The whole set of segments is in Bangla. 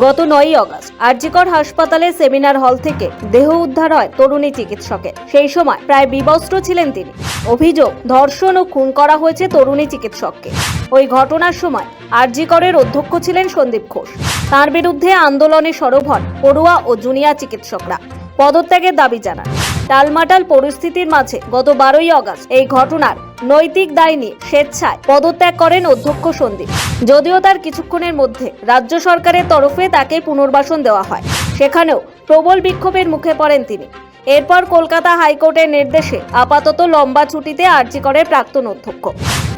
গত নয়ই অগস্ট আরজিকর হাসপাতালে সেমিনার হল থেকে দেহ উদ্ধার হয় তরুণী চিকিৎসকের। সেই সময় প্রায় বিবস্ত্র ছিলেন তিনি। অভিযোগ, ধর্ষণ ও খুন করা হয়েছে তরুণী চিকিৎসককে। ওই ঘটনার সময় আরজিকরের অধ্যক্ষ ছিলেন সন্দীপ ঘোষ। তার বিরুদ্ধে আন্দোলনে সরব হন পড়ুয়া ও জুনিয়া চিকিৎসকরা। পদত্যাগের দাবি জানান। টালমাটাল পরিস্থিতির মাঝে গত বারোই অগস্ট এই ঘটনার নৈতিক দায় নিয়ে স্বেচ্ছায় পদত্যাগ করেন অধ্যক্ষ সন্দীপ। যদিও তার কিছুক্ষণের মধ্যে রাজ্য সরকারের তরফে তাকে পুনর্বাসন দেওয়া হয়। সেখানেও প্রবল বিক্ষোভের মুখে পড়েন তিনি। এরপর কলকাতা হাইকোর্টের নির্দেশে আপাতত লম্বা ছুটিতে আর্জি করে প্রাক্তন অধ্যক্ষ।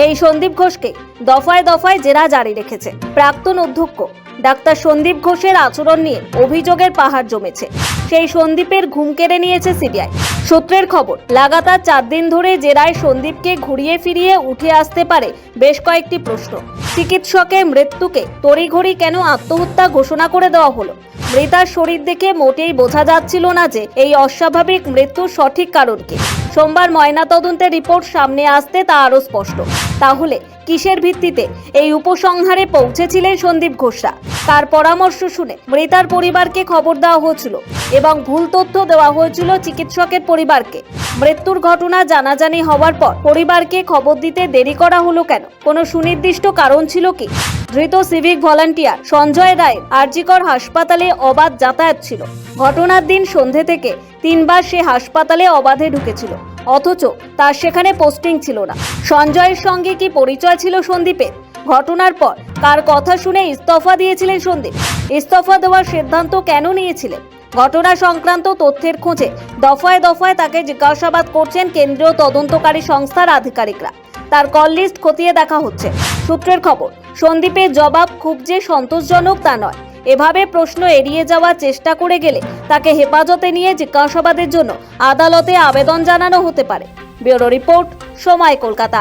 এই সন্দীপ ঘোষকে দফায় দফায় জেরা জারি রেখেছে। প্রাক্তন অধ্যক্ষ ডাক্তার সন্দীপ ঘোষের আচরণ নিয়ে অভিযোগের পাহাড় জমেছে। সেই সন্দীপের ঘুম কেড়ে নিয়েছে সিবিআই। সূত্রের খবর, লাগাতার চার দিন ধরে জেরায় সন্দীপকে ঘুরিয়ে ফিরিয়ে উঠে আসতে পারে বেশ কয়েকটি প্রশ্ন। চিকিৎসকের মৃত্যুকে তড়িঘড়ি কেন আত্মহত্যা ঘোষণা করে দেওয়া হলো? মৃতার শরীর দেখে মোটেই বোঝা যাচ্ছিল না যে এই অস্বাভাবিক মৃত্যুর সঠিক কারণ কি। সোমবার ময়নাতদন্তের রিপোর্ট সামনে আসতে তা আরও স্পষ্ট। তাহলে কিসের ভিত্তিতে এই উপসংহারে পৌঁছেছিলেন সন্দীপ ঘোষরা? তার পরামর্শ শুনে মৃতার পরিবারকে খবর দেওয়া হয়েছিল এবং ভুল তথ্য দেওয়া হয়েছিল চিকিৎসকের পরিবারকে। মৃত্যুর ঘটনা জানাজানি হওয়ার পর পরিবারকে খবর দিতে দেরি করা হলো কেন? কোনো সুনির্দিষ্ট কারণ ছিল কি? ধৃত সিভিক ভলান্টিয়ার সঞ্জয় রায় আরজিকর হাসপাতালে অবাধ যাতায়াত ছিল। ঘটনার দিন সন্ধে থেকে তিনবার সে হাসপাতালে অবাধে ঢুকেছিল। অথচ তার সেখানে পোস্টিং ছিল না। সঞ্জয়ের সঙ্গে কি পরিচয় ছিল সন্দীপের? ঘটনার পর কার কথা শুনে ইস্তফা দিয়েছিলেন সন্দীপ? ইস্তফা দেওয়ার সিদ্ধান্ত কেন নিয়েছিলেন? ঘটনা সংক্রান্ত তথ্যের খোঁজে দফায় দফায় তাকে জিজ্ঞাসাবাদ করছেন কেন্দ্রীয় তদন্তকারী সংস্থার আধিকারিকরা। তার কল লিস্ট খতিয়ে দেখা হচ্ছে। সূত্রের খবর, সন্দীপের জবাব খুব যে সন্তোষজনক তা নয়। এভাবে প্রশ্ন এড়িয়ে যাওয়ার চেষ্টা করে গেলে তাকে হেফাজতে নিয়ে জিজ্ঞাসাবাদের জন্য আদালতে আবেদন জানানো হতে পারে। ব্যুরো রিপোর্ট, সময় কলকাতা।